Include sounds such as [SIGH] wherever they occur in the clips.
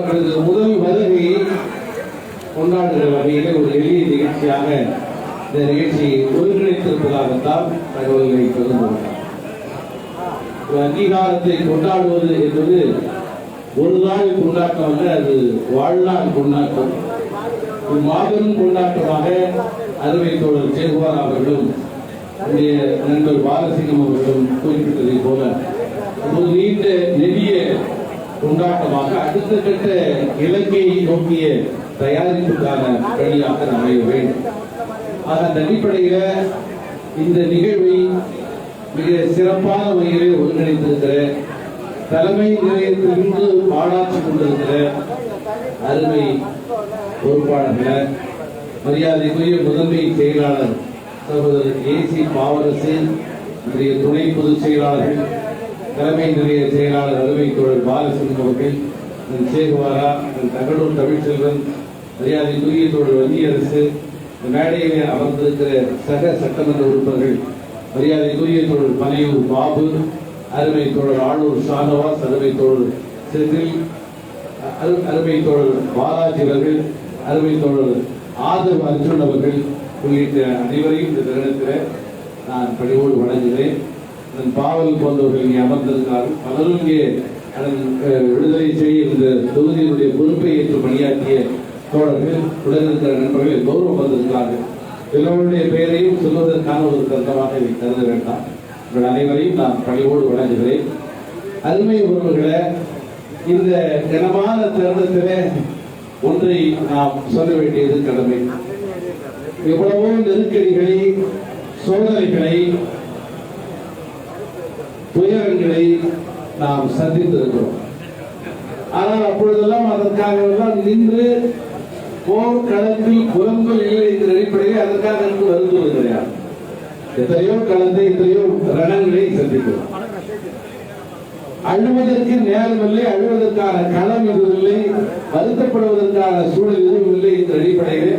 முதல் வருகையை கொண்டாடுகிற வகையில் ஒரு எளிய நிகழ்ச்சியாக இந்த நிகழ்ச்சியை ஒருங்கிணைத்திருப்பதாகத்தான் தகவல்களை பகிர்ந்துள்ளார் ஒரு அங்கீகாரத்தை கொண்டாடுவது என்பது ஒரு நாள் கொண்டாட்டம் அல்ல அது வாழ்நாள் கொண்டாட்டம். ஒரு மாபெரும் கொண்டாட்டமாக அறுவை தோழர் சேகுவார் அவர்களும் நம்முடைய நண்பர் பாலசிங்கம் அவர்களும் குறிப்பிட்டதை போல ஒரு நீண்ட நெடிய கொண்டாட்டமாக அடுத்த கட்ட இலக்கை நோக்கிய தயாரிப்புக்கான பணியாக அமைய வேண்டும் ஆக அந்த இந்த நிகழ்வை மிக சிறப்பான வகையிலே ஒருங்கிணைத்திருக்கிற தலைமை நிலையத்திலிருந்து பாடாற்றிக் கொண்டிருக்கிற அருமை பொறுப்பாளர்கள் மரியாதைக்குரிய முதன்மை செயலாளர் சகோதரர் ஏசி பாவரசு இன்றைய துணை பொதுச் செயலாளர்கள் தலைமை நிலைய செயலாளர் அருமை தோழர் பாலசிங்கம் அவர்கள் என் சேகுவாரா என் தகடூர் தமிழ்ச்செல்வன் மரியாதைக்குரிய தோழர் வன்னியரசு மேடையிலே அமர்ந்திருக்கிற சக சட்டமன்ற உறுப்பினர்கள் மரியாதைக்குரிய தோழர் பனையூர் பாபு அருமை தோழர் ஆளூர் ஷானவாஸ் அருமை தோழர் செந்தில் அரு- அருமை தோழர் பாலாஜி அவர்கள் அருமை தோழர் ஆதவ் அர்ஜுன் அவர்கள் உள்ளிட்ட அனைவரையும் இந்த தருணத்தில் நான் பணிவோடு வணங்குகிறேன். அதன் பாவல் போன்றவர்கள் இங்கே அமர்ந்திருக்கிறார்கள் பலரும் இங்கே அதன் விடுதலை செய்ய இந்த தொகுதியினுடைய பொறுப்பை ஏற்று பணியாற்றிய தோழர்கள் உடன் இருக்கிற நண்பர்கள் கௌரவம் அமர்ந்திருக்கிறார்கள் எல்லோருடைய பெயரையும் சொல்வதற்கான ஒரு தந்தமாக இதை கருத வேண்டாம். உங்கள் அனைவரையும் நான் பணிவோடு வழங்குகிறேன். அருமை உறவுகளை இந்த கனமான தருணத்திலே ஒன்றை நாம் சொல்ல வேண்டியது கடமை. எவ்வளவோ நெருக்கடிகளை சோதனைகளை துயரங்களை நாம் சந்தித்திருக்கிறோம். ஆனால் அப்பொழுதெல்லாம் அதற்காக எல்லாம் நின்று போர் களத்தில் புலம்பல் இல்லை என்ற அடிப்படையில் அதற்காக நின்று வருந்துவது கிடையாது எத்தனையோ களத்தை எத்தனையோ ரணங்களை சந்திக்கிறோம். அழுவதற்கு நேரம் இல்லை அழுவதற்கான களம் எதுவும் இல்லை வருத்தப்படுவதற்கான சூழல் எதுவும் இல்லை என்ற அடிப்படையிலே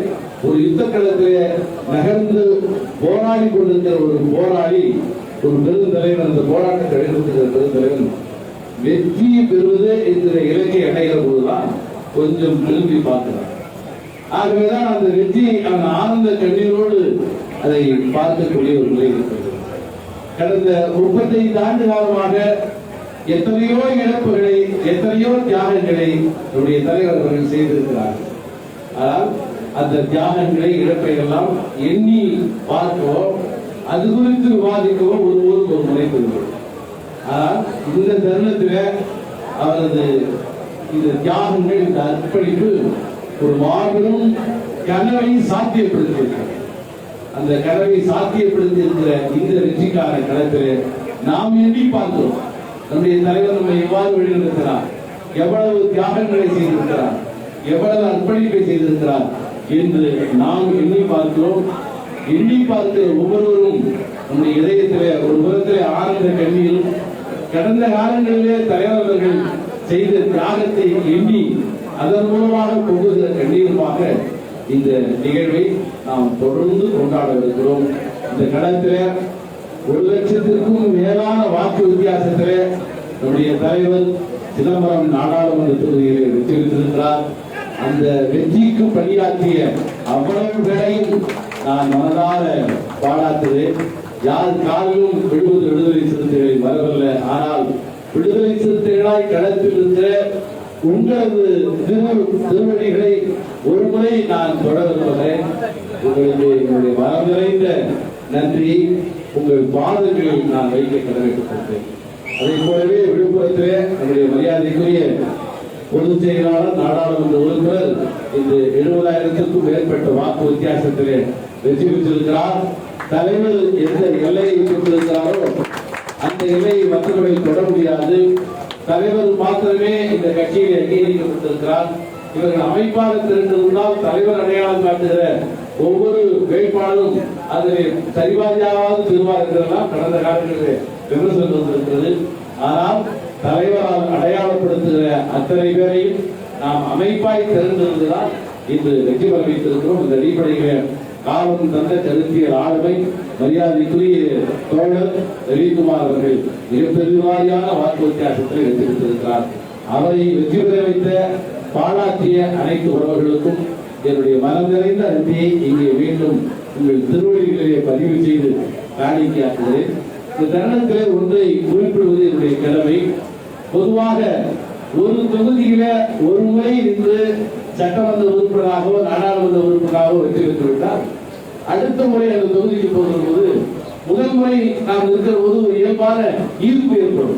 ஒரு யுத்த களத்திலே நகர்ந்து போராடி கொண்டிருக்கிற ஒரு போராளி ஒரு பெருந்தலைவன் அந்த போராட்டத்தை எடுத்துக்கிற பெருந்தலைவன். வெற்றி பெறுவது என்கிற இலக்கை அடைகிற போதுதான் கொஞ்சம் திரும்பி பார்க்கிறான். ஆகவேதான் அந்த வெற்றி அந்த ஆனந்த கண்ணீரோடு அதை பார்க்கக்கூடிய ஒரு நிலை இருக்கிறது. கடந்த முப்பத்தைந்து ஆண்டு காலமாக எத்தனையோ இழப்புகளை எத்தனையோ தியாகங்களை நம்முடைய தலைவர் அவர்கள் செய்திருக்கிறார்கள் ஆனால் அந்த தியாகங்களை இழப்பை எல்லாம் எண்ணி பார்க்கவோ அது குறித்து விவாதிக்கவோ ஒருவரும் ஒரு முனைப்பு இல்லை. ஆனால் இந்த தருணத்தில் அவரது இந்த தியாகங்கள் இந்த அர்ப்பணிப்பு ஒரு மாபெரும் கனவை சாத்தியப்படுத்தியிருக்கிறது. அந்த கனவை சாத்தியப்படுத்தி இருக்கிற இந்த வெற்றிக்கான கணத்தில் நாம் எண்ணி பார்க்கிறோம். நம்முடைய தலைவர் நம்மை எவ்வாறு வழிநடத்தினார்? எவ்வளவு தியாகங்களை செய்திருக்கிறார்? எவ்வளவு அர்ப்பணிப்பை செய்திருக்கிறார்? என்று நாம் எண்ணி பார்க்கிறோம். எண்ணி பார்த்து ஒவ்வொருவரும் நம்முடைய இதயத்திலே ஒரு புறத்திலே ஆனந்த கண்ணியில் கடந்த காலங்களிலே தலைவர்கள் செய்த தியாகத்தை எண்ணி அதன் மூலமாக பொங்குகிற கண்ணீருமாக இந்த நிகழ்வை நாம் தொடர்ந்து கொண்டாடவிருக்கிறோம். இந்த கடத்திலே ஒரு லட்சத்திற்கும் மேலான வாக்கு வித்தியாசத்திலே நம்முடைய தலைவர் சிதம்பரம் நாடாளுமன்ற தொகுதியிலே வெற்றி பெற்றிருக்கிறார் அந்த வெற்றிக்கு பணியாற்றிய அவ்வளவு பேரையும் நான் மனதார பாராட்டுகிறேன். யார் காலிலும் விழுவது விடுதலை சிறுத்தைகளின் வரவில்லை ஆனால் விடுதலை சிறுத்தைகளாய் களத்தில் இருந்த உங்களது திருவடிகளை ஒரு முறை நான் தொட விரும்புகிறேன். உங்களுக்கு என்னுடைய மனம் நிறைந்த நன்றி. உங்கள் பாதங்களில் நான் வைக்க கடமைப்பட்டிருக்கிறேன். அதை போலவே விழுப்புரத்திலே நம்முடைய மரியாதைக்குரிய பொதுச் செயலாளர் நாடாளுமன்ற உறுப்பினர் இன்று எழுபதாயிரத்திற்கும் மேற்பட்ட வாக்கு வித்தியாசத்திலே வெற்றி பெற்றிருக்கிறார். தலைவர் எந்த எல்லையை பெற்றிருக்கிறாரோ அந்த எல்லையை மற்றவர்கள் தொட முடியாது. தலைவர் மாத்திரமே இந்த கட்சியில் அங்கீகரிக்கப்பட்டிருக்கிறார். இவர்கள் அமைப்பாக திரண்டிருந்தால் தலைவர் அடையாளம் காட்டுகிற ஒவ்வொரு வேட்பாளரும் அதில் சரிபாதியாவது திருவாக்கிறதெல்லாம் கடந்த காலங்களில் விமர்சனம் வந்திருக்கிறது. ஆனால் தலைவரால் அடையாளப்படுத்துகிற அத்தனை பேரையும் நாம் அமைப்பாய் தெரிந்திருந்துதான் இன்று வெற்றி பெற இந்த அடிப்படையில காலம் தந்த செலுத்திய ஆளுமை மரியாதைக்குரிய தோழர் ரவிக்குமார் அவர்கள் மிகப்பெருவாரியான வாக்கு வித்தியாசத்தில் எடுத்திருக்கிறார் அவரை வெற்றி பெற வைத்த பாராட்டிய அனைத்து உறவுகளுக்கும் என்னுடைய மனம் நிறைந்த அன்பியை இங்கே மீண்டும் உங்கள் திருவடிகளிலே பதிவு செய்து காணிக்கையாக்குகிறேன். இந்த தருணத்திலே ஒன்றை குறிப்பிடுவது என்னுடைய கடமை. பொதுவாக ஒரு தொகுதியில ஒரு முறை நின்று சட்டமன்ற உறுப்பினராகவோ நாடாளுமன்ற உறுப்பினராகவோ வெற்றி பெற்று விட்டால் அடுத்த முறை அந்த தொகுதிக்கு போகும்போது முதல் முறை நாம் இருக்கிற போது ஒரு இயல்பான ஈர்ப்பு ஏற்படும்.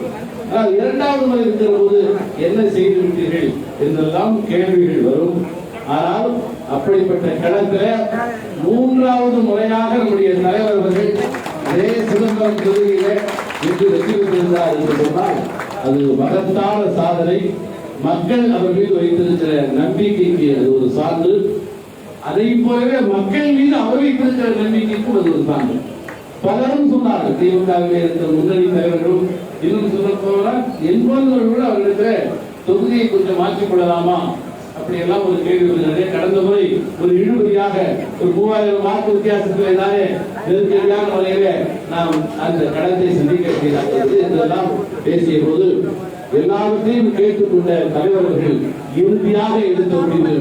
ஆனால் இரண்டாவது முறை இருக்கிற போது என்ன செய்து விட்டீர்கள் என்றெல்லாம் கேள்விகள் வரும். ஆனால் அப்படிப்பட்ட களத்துல மூன்றாவது முறையாக நம்முடைய தலைவர் அவர்கள் அதே சிதம்பரம் தொகுதியிலே இன்று வெற்றி பெற்றிருந்தார் என்று சொன்னால் அது மகத்தான சாதனை. மக்கள் அவர் மீது வைத்திருக்கிற நம்பிக்கைக்கு அது ஒரு சான்று. அதை போலவே மக்கள் மீது அவர் வைத்திருக்கிற நம்பிக்கைக்கும் அது ஒரு சான்று. பலரும் சொன்னார்கள் திமுகவில் இருக்கிற முன்னணி தலைவர்களும் இன்னும் சொல்ல போனால் என்பவர்கள் கூட அவர்களுக்கு தொகுதியை கொஞ்சம் மாற்றிக் கொள்ளலாமா? அப்படி எல்லாம் ஒரு கேள்வி வருகிறது. கடந்த முறை ஒரு இழுபறியாக ஒரு மூவாயிரம் மார்க் வித்தியாசத்தில் தானே நெருக்கடியான முறையில நாம் அந்த கடத்தை சந்திக்க என்றெல்லாம் பேசிய போது எல்லாவற்றையும் கேட்டுக்கொண்ட தலைவர்கள் இறுதியாக எடுத்த முடிவு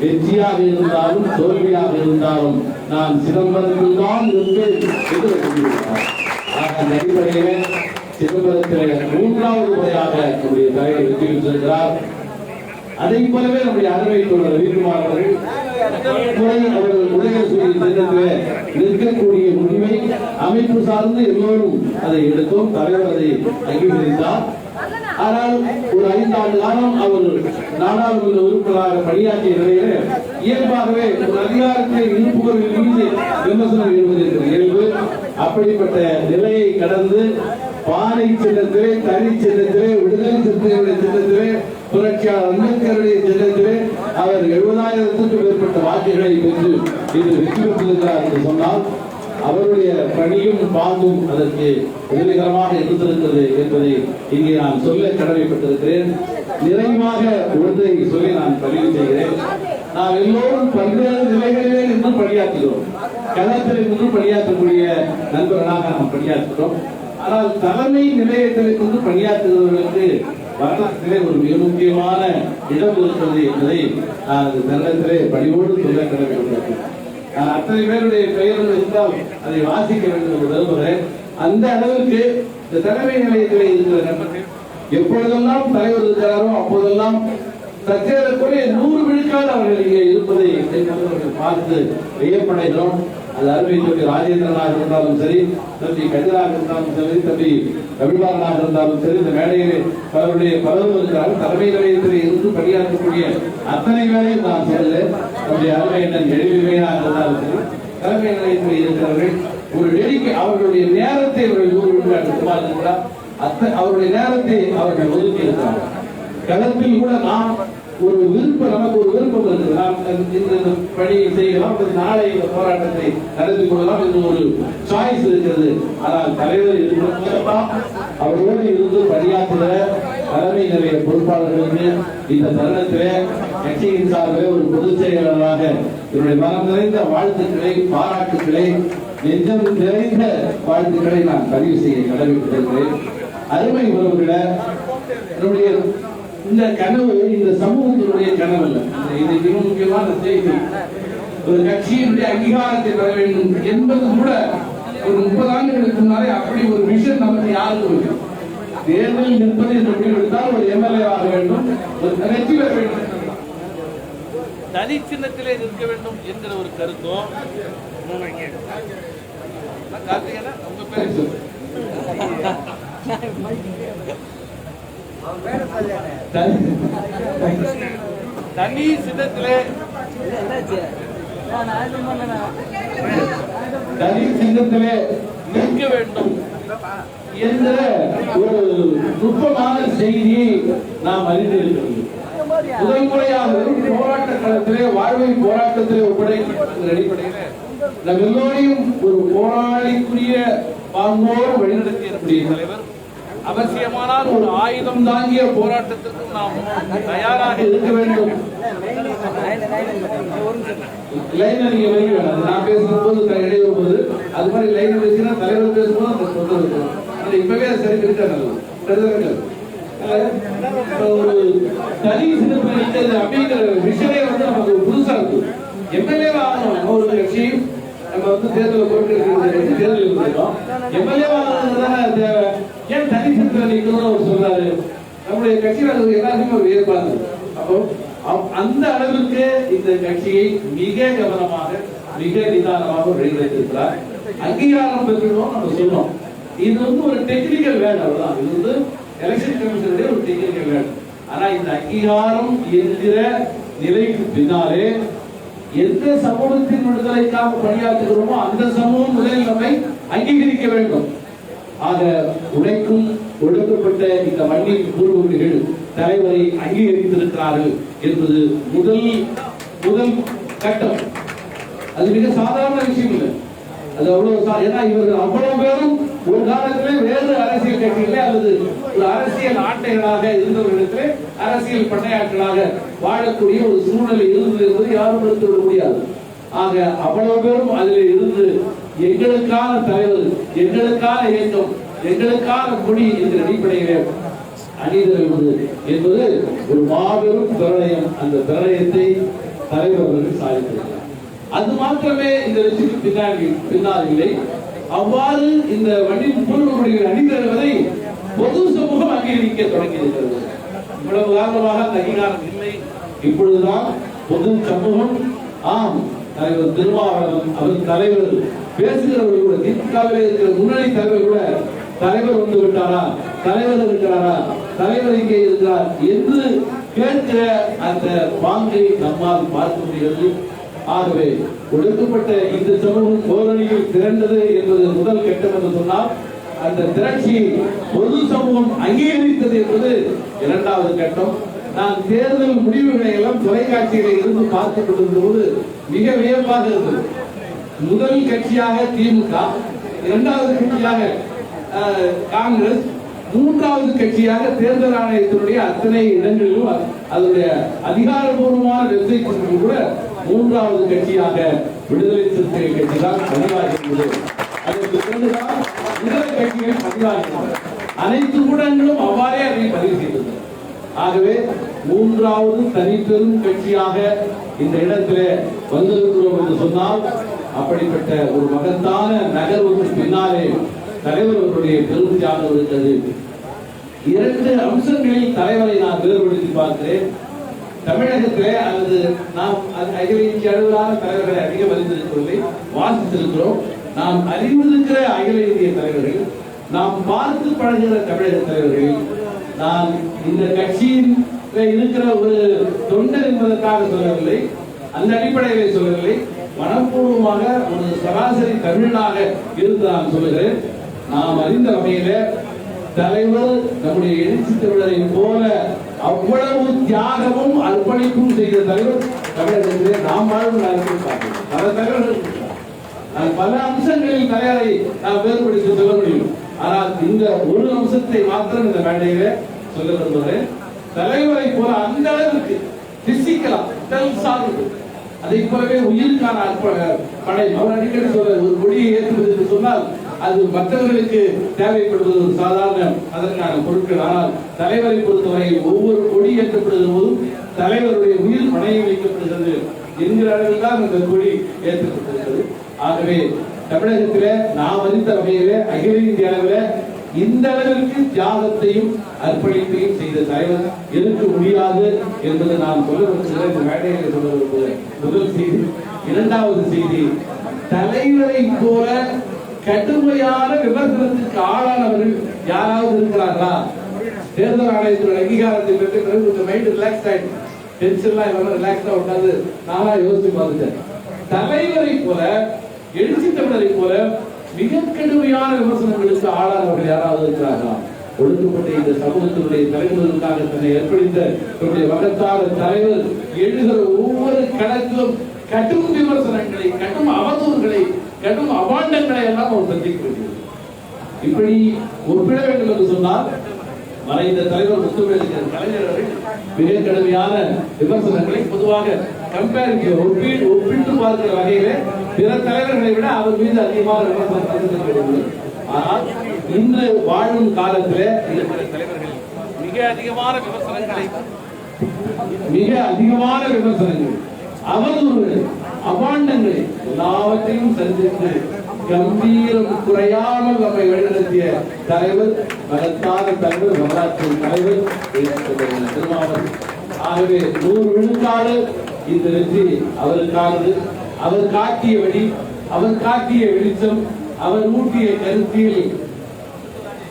வெற்றியாக இருந்தாலும் தோல்வியாக இருந்தாலும் நான் சிதம்பரத்தில் தான் இருப்பேன் என்று சொல்லியிருக்கிறார் ஆக சிதம்பரத்தில் மூன்றாவது முறையாக நம்முடைய தலைவர் வெற்றி பெற்றிருக்கிறார். அதை போலவே நம்முடைய அருமை தோழர் ரவிக்குமார் அவர்கள் அவர்கள் உலக திட்டத்திலே நிற்கக்கூடிய முடிவை அமைப்பு சார்ந்து எல்லோரும் அதை எடுத்தோம். தலைவர் அதை அங்கீகரித்தார். ஆனால் ஒரு ஐந்தாண்டு காலம் அவர் நாடாளுமன்ற உறுப்பினராக பணியாற்றிய நிலையில இயல்பாகவே ஒரு அதிகாரத்தை இருப்பவர்கள் மீது விமர்சனம் எழுவது என்கிற இயல்பு. அப்படிப்பட்ட நிலையை கடந்து பானை சின்னத்திலே தனி சின்னத்திலே விடுதலை சிறுத்தைகளுடைய சின்னத்திலே புரட்சியாளர் அம்பேத்கருடைய சின்னத்திலே அவர் எழுபதாயிரத்துக்கும் மேற்பட்ட வாக்குகளை பெற்று இது வெற்றி பெற்றிருக்கிறார் என்று சொன்னால் அவருடைய பணியும் பாங்கும் அதற்கு உதவிகரமாக இருந்திருக்கிறது என்பதை இங்கே நான் சொல்ல கடமைப்பட்டிருக்கிறேன். நிறைவாக ஒன்றை சொல்லி நான் பதிவு செய்கிறேன். நாம் எல்லோரும் பல்வேறு நிலைகளிலே நின்று பணியாற்றுகிறோம். களத்தில் நின்று பணியாற்றக்கூடிய நண்பர்களாக நாம் பணியாற்றுகிறோம். ஆனால் தலைமை நிலையத்தில் கொண்டு பணியாற்றுகிறவர்களுக்கு வரலாற்றிலே ஒரு மிக முக்கியமான இடம் இருக்கிறது என்பதை நான் இந்த தருணத்திலே பணிவோடு சொல்ல கடமைப்பட்டிருக்கிறேன் நான் அத்தனை பேருடைய பெயர்கள் இருந்தால் அதை வாசிக்க வேண்டும் என்று விரும்புகிறேன். அந்த அளவுக்கு இந்த தலைமை நிலையத்திலே இருக்கிற நண்பர்கள் எப்பொழுதெல்லாம் தலைவர் இருக்கிறாரோ அப்போதெல்லாம் சற்றேறக்குறைய நூறு விழுக்காடு அவர்கள் இங்கே இருப்பதை அவர்கள் பார்த்து வியப்படைகிறோம். அது அருமை தம்பி ராஜேந்திரனாக இருந்தாலும் சரி தம்பி கஜராக இருந்தாலும் சரி தம்பி ரவிபாலனாக இருந்தாலும் சரி இந்த மேடையிலே பலருடைய பலரும் இருக்கிறார்கள். தலைமை நிலையத்தில் இருந்து பணியாற்றக்கூடிய அத்தனை வேலையும் நான் செல்ல நம்முடைய அருமை அண்ணன் எழில்மையாக இருந்தாலும் சரி தலைமை நிலையத்தில் இருக்கிறவர்கள் ஒரு நெருக்கி அவர்களுடைய நேரத்தை அவர்கள் நூறு விழுக்காடு சம்பாதிக்கிறார் அவருடைய நேரத்தை அவர்கள் ஒதுக்கி இருக்கிறார்கள் களத்தில் கூட நாம் ஒரு விருப்பம் நமக்கு ஒரு விருப்பம் இருக்கு நாம் இந்த பணியை செய்யலாம் நாளை இந்த போராட்டத்தை நடத்தி கொள்ளலாம் என்று ஒரு சாய்ஸ் இருக்கிறது. ஆனால் தலைவர் இருக்கிறதெல்லாம் அவரோடு இருந்து பணியாற்றுகிற தலைமை நிலைய பொறுப்பாளர்களுக்கு இந்த தருணத்திலே கட்சியின் சார்பில் ஒரு பொதுச் செயலாளராக என்னுடைய மனம் நிறைந்த வாழ்த்துக்களை பாராட்டுக்களை நெஞ்சம் நிறைந்த வாழ்த்துக்களை நான் பதிவு செய்ய கடமைப்பட்டிருக்கிறேன். அருமை உறவுகளை என்னுடைய இந்த கனவு இந்த சமூகத்தினுடைய கனவு அல்ல இது மிக முக்கியமான செய்தி. ஒரு கட்சியினுடைய அங்கீகாரத்தை பெற வேண்டும் என்பது கூட ஒரு முப்பது ஆண்டுகளுக்கு முன்னாலே அப்படி ஒரு விஷன் நமக்கு யாருக்கும் இல்லை தேர்தலில் நிற்பது என்று முடிவெடுத்தால் ஒரு எம்எல்ஏ ஆக வேண்டும் ஒரு வெற்றி பெற வேண்டும். தனி சின்னத்திலே நிற்க வேண்டும் என்கிற ஒரு கருத்தும் கார்த்திகேயனா, உங்க பேர். [LAUGHS] [LAUGHS] தனி- தனி சின்னத்திலே தனி சின்னத்திலே நிற்க வேண்டும். என்ற ஒரு நுட்பமான செய்தியை நாம் அறிந்திருக்கிறோம் முதல் முறையாக போராட்ட களத்திலே வாழ்வை போராட்டத்திலே ஒப்படைக்கின்ற அடிப்படையில் நம் எல்லோரையும் ஒரு போராளிக்குரிய பாங்கோடு வழிநடத்திய தலைவர் அவசியமானால் ஒரு ஆயுதம் தாங்கிய போராட்டத்திற்கும் நாம் தயாராக இருக்க வேண்டும். லைன் நீங்க வைக்க வேண்டாம் நான் பேசும்போது த- அது மாதிரி லைன் பேசினா தலைவர் பேசும்போது அந்த தொந்தரவு இருக்கும். அது இப்பவே சரி இருக்க ஒரு தனி சிறப்பு அப்படிங்கிற விஷயமே வந்து நமக்கு புதுசா இருக்கு. எம்எல்ஏ ஆகணும். ஒரு கட்சி. நம்ம வந்து எம்எல்ஏ ஏன் தனி நிற்கணும்னு அவர் சொல்றாரு? நம்முடைய கட்சியில் எல்லாருமே ஒரு ஏற்பாடு அப்போ அந்த அளவிற்கு இந்த கட்சியை மிக கவனமாக மிக நிதானமாக வழிநடத்திருக்கிறார் அங்கீகாரம் பெற்றணும் நம்ம சொன்னோம் இது வந்து ஒரு டெக்னிக்கல் வேலை அவ்வளவுதான். இது வந்து எலெக்ஷன் கமிஷனுடைய ஒரு டெக்னிக்கல் வேலை ஆனா இந்த அங்கீகாரம் என்கிற நிலைக்கு பின்னாலே எந்த சமூகத்தின் விடுதலைக்காக பணியாற்றுகிறோமோ அந்த சமூகம் முதலில் நம்மை அங்கீகரிக்க வேண்டும். ஆக உழைக்கும் ஒடுக்கப்பட்ட இந்த மண்ணின் பூர்வீகர்கள் தலைவரை அங்கீகரித்திருக்கிறார்கள் என்பது முதல் முதல் கட்டம். அது மிக சாதாரண விஷயம் இல்லை. அது அவ்வளவு சா- ஏன்னா இவர்கள் அவ்வளவு பேரும் ஒரு காலத்திலே வேறு அரசியல் கட்சிகளே அல்லது ஒரு அரசியல் ஆட்டைகளாக இருந்தவர்களிடத்திலே அரசியல் பண்டையாட்களாக வாழக்கூடிய ஒரு சூழ்நிலை இருந்தது என்பது யாரும் மறுத்துவிட முடியாது. ஆக அவ்வளவு பேரும் அதில் இருந்து எங்களுக்கான தலைவர் எங்களுக்கான இயக்கம் எங்களுக்கான மொழி என்ற அடிப்படையிலே அணிதிரள்வது என்பது ஒரு மாபெரும் பிரளயம். அந்த பிரளயத்தை தலைவர்கள் சாதித்திருக்கிறார். அது மாத்திரமே இந்த வெற்றிக்கு பின்னாடி பின்னால் இல்லை. அவ்வாறு இந்த வண்டின் பூர்வமுடிகள் அணிதிரள்வதை பொது சமூகம் அங்கீகரிக்க தொடங்கியிருக்கிறது. இவ்வளவு காரணமாக அந்த அங்கீகாரம் இல்லை. இப்பொழுதுதான் பொது சமூகம் ஆம் தலைவர் திருமாவளவன் அவர் தலைவர் பேசுகிறவர்கள் கூட திமுகவில் இருக்கிற முன்னணி தலைவர் கூட தலைவர் வந்து விட்டாரா? தலைவர் இருக்கிறாரா? தலைவர் இங்கே இருக்கிறார்? என்று கேட்கிற அந்த பாங்கை நம்மால் பார்க்க முடிகிறது. ஆகவே ஒடுக்கப்பட்ட இந்த சமூகம் போரணியில் திரண்டது என்பது முதல் கட்டம் என்று சொன்னால் அந்த திரட்சியை பொது சமூகம் அங்கீகரித்தது என்பது இரண்டாவது கட்டம். நான் தேர்தல் முடிவுகளை எல்லாம் தொலைக்காட்சியில இருந்து பார்த்துக் கொண்டிருந்த போது மிக வியப்பாக இருந்தது. முதல் கட்சியாக திமுக இரண்டாவது கட்சியாக அஹ், காங்கிரஸ் மூன்றாவது கட்சியாக தேர்தல் ஆணையத்தினுடைய அத்தனை இடங்களிலும் அதனுடைய அதிகாரபூர்வமான வெப்சைட் கூட மூன்றாவது கட்சியாக விடுதலை சிறுத்தைகள் கட்சி தான் பதிவாகிறது அதற்கு பிறகுதான் விடுதலை கட்சிகள் பதிவாகிறது அனைத்து ஊடகங்களும் அவ்வாறே அதை பதிவு செய்தது. ஆகவே மூன்றாவது தனிப்பெரும் கட்சியாக இந்த இடத்திலே வந்திருக்கிறோம் என்று சொன்னால் அப்படிப்பட்ட ஒரு மகத்தான நகர்வுக்கு பின்னாலே தலைவர் அவருடைய பெரும் தியாகம் இருக்கிறது. இரண்டு அம்சங்களில் தலைவரை நான் வேறுபடுத்தி பார்க்கிறேன். தமிழகத்திலே அல்லது நாம் அது அகில இந்திய அளவிலான தலைவர்களை அதிகம் அறிந்திருக்கவில்லை வாசித்திருக்கிறோம். நாம் அறிந்திருக்கிற அகில இந்திய தலைவர்கள் நாம் பார்த்து பழகிற தமிழக தலைவர்கள் நான் இந்த கட்சியின் இருக்கிற ஒரு தொண்டர் என்பதற்காக சொல்லவில்லை அந்த அடிப்படையிலே சொல்லவில்லை. மனப்பூர்வமாக ஒரு சராசரி தமிழனாக இருந்து நான் சொல்லுகிறேன். நாம் அறிந்த வகையில தலைவர் நம்முடைய எழுச்சி தமிழரை போல அவ்வளவு தியாகமும் அர்ப்பணிப்பும் செய்த தலைவர் தமிழகத்திலே நாம் வாழும் பல தலைவர்கள் பல அம்சங்களில் தலைவரை நாம் வேறுபடுத்தி சொல்ல முடியும். ஆனால் இந்த ஒரு அம்சத்தை மாத்திரம் இந்த மேடையில சொல்ல விரும்புகிறேன். தலைவரை போல அந்த அளவுக்கு பிசிக்கலா உடல் சார்ந்து. அதை போலவே உயிருக்கான அர்ப்பண படை அவர் அடிக்கடி சொல்ற ஒரு கொடியை ஏற்றுவது என்று சொன்னால் அது மற்றவர்களுக்கு தேவைப்படுவது ஒரு சாதாரண அதற்கான பொருட்கள். ஆனால் தலைவரை பொறுத்தவரையில் ஒவ்வொரு கொடி ஏற்றப்படுகிற போதும் தலைவருடைய உயிர் பணையம் வைக்கப்படுகிறது என்கிற அளவில் தான் இந்த கொடி ஏற்றப்பட்டிருக்கிறது. ஆகவே தமிழகத்தில நாம் அறிந்த வகையில அகில இந்திய அளவில் இந்த அளவிற்கு தியாகத்தையும் அர்ப்பணிப்பையும் செய்த தலைவர் இருக்க முடியாது என்பது நான் சொல்ல விரும்புகிற இந்த மேடையில் சொல்ல விரும்புகிற முதல் செய்தி. இரண்டாவது செய்தி தலைவரை போல கடுமையான விமர்சனத்துக்கு ஆளானவர்கள் யாராவது இருக்கிறார்களா? தேர்தல் ஆணையத்தின் அங்கீகாரத்தை பெற்று பிறகு கொஞ்சம் மைண்ட் ரிலாக்ஸ் ஆயிடுச்சு டென்ஷன்லாம் இல்லாம ரிலாக்ஸா உட்காந்து நானா யோசிச்சு பார்த்துட்டேன். தலைவரை போல எழுச்சி தமிழரை போல மிக கடுமையான விமர்சனங்களுக்கு ஆளானவர்கள் யாராவது இருக்கிறார்களா? ஒடுக்கப்பட்ட இந்த சமூகத்தினுடைய தலைவர்களுக்காக தன்னை ஏற்படுத்த தன்னுடைய வகத்தார தலைவர் எழுதுகிற ஒவ்வொரு கணக்கும் கடும் விமர்சனங்களை கடும் அவதூறுகளை கடும் அபாண்டங்களை எல்லாம் அவர் சந்திக்க இப்படி ஒப்பிட வேண்டும் என்று சொன்னால் மறைந்த தலைவர் முத்துவேலுக்கு கலைஞர் அவர்கள் மிக கடுமையான விமர்சனங்களை பொதுவாக கம்பேர் ஒப்பிட்டு ஒப்பிட்டு பார்க்கிற வகையில பிற தலைவர்களை விட அவர் மீது அதிகமான விமர்சனம் ஆனால் இன்று வாழும் காலத்திலே மிக அதிகமான விமர்சனங்களை மிக அதிகமான விமர்சனங்கள் அவதூறுகள் அபாண்டங்களை எல்லாவற்றையும் சந்தித்து கம்பீரம் குறையாமல் நம்மை வழிநடத்திய தலைவர் மகத்தான தலைவர் வரலாற்றின் தலைவர் திருமாவளவன் ஆகவே நூறு விழுக்காடு இந்த வெற்றி அவருக்கானது. அவர் காட்டிய வழி அவர் காட்டிய வெளிச்சம் அவர் ஊட்டிய கருத்தியல்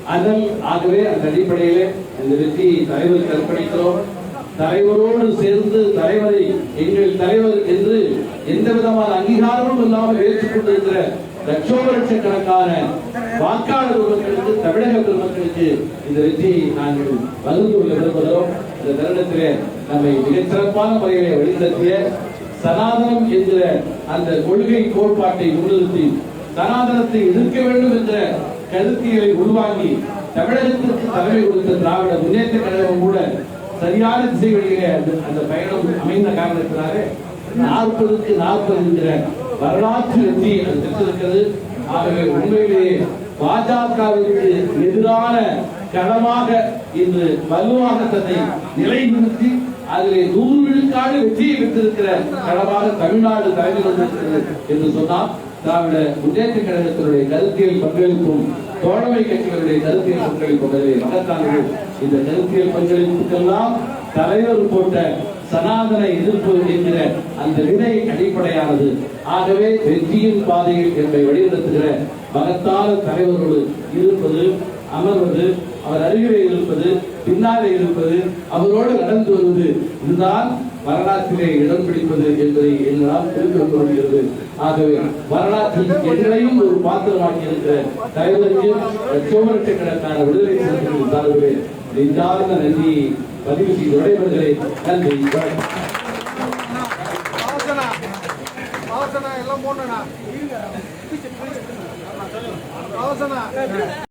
அதன் ஆகவே அந்த அடிப்படையிலே இந்த வெற்றி தலைவர் அர்ப்பணிக்கிறோம் தலைவரோடு சேர்ந்து தலைவரை எங்கள் தலைவர் என்று எந்த விதமான அங்கீகாரமும் இல்லாமல் ஏற்றுக்கொண்டிருக்கிற லட்சோப லட்சக்கணக்கான வாக்காளர் மக்களுக்கு தமிழக பெருமக்களுக்கு இந்த வெற்றியை நாங்கள் பகிர்ந்து கொள்ள விரும்புகிறோம் இந்த தருணத்திலே நம்மை மிகச்சிறப்பான முறையிலே வழிநடத்திய சனாதனம் என்கிற அந்த கொள்கை கோட்பாட்டை முன்னிறுத்தி சனாதனத்தை எதிர்க்க வேண்டும் என்ற கருத்தியலை உருவாக்கி தமிழகத்திற்கு தலைமை கொடுத்த திராவிட முன்னேற்ற கழகம் கூட சரியான திசைகளிலே அந்த- அந்த பயணம் அமைந்த காரணத்தினாலே நாற்பதுக்கு நாற்பது என்கிற வரலாற்று வெற்றி அது பெற்றிருக்கிறது ஆகவே உண்மையிலேயே பாஜகவிற்கு எதிரான களமாக இன்று வலுவாக தன்னை நிலைநிறுத்தி அதிலே நூறு விழுக்காடு வெற்றியை பெற்றிருக்கிற களமாக தமிழ்நாடு தலைமை கொண்டிருக்கிறது என்று சொன்னால் திராவிட முன்னேற்ற கழகத்தினுடைய கருத்தியல் பங்களிப்பும் தோழமை கட்சிகளுடைய கருத்தியல் பங்களிப்பும் அதிலே மகத்தானது. இந்த கருத்தியல் பங்களிப்புக்கெல்லாம் தலைவர் போட்ட சனாதன எதிர்ப்பு என்கிற அந்த வினை அடிப்படையானது. ஆகவே வெற்றியின் பாதையில் என்பதை வழிநடத்துகிற மகத்தான தலைவரோடு இருப்பது அமர்வது அவர் அருகிலே இருப்பது பின்னாலே இருப்பது அவரோடு நடந்து வருவது இதுதான் வரலாற்றிலே இடம் பிடிப்பது என்பதை என்னால் புரிந்து கொள்ள முடிகிறது. ஆகவே வரலாற்றில் என்னையும் ஒரு பாத்திரமாக்கி இருக்கிற தலைவருக்கு லட்சோபலட்சக்கணக்கான விடுதலை சிறுத்தைகள் சார்பிலே நெஞ்சார்ந்த நன்றியை பதிவு செய்து விடைபெறுகிறேன். நன்றி வணக்கம். எல்லாம் போனா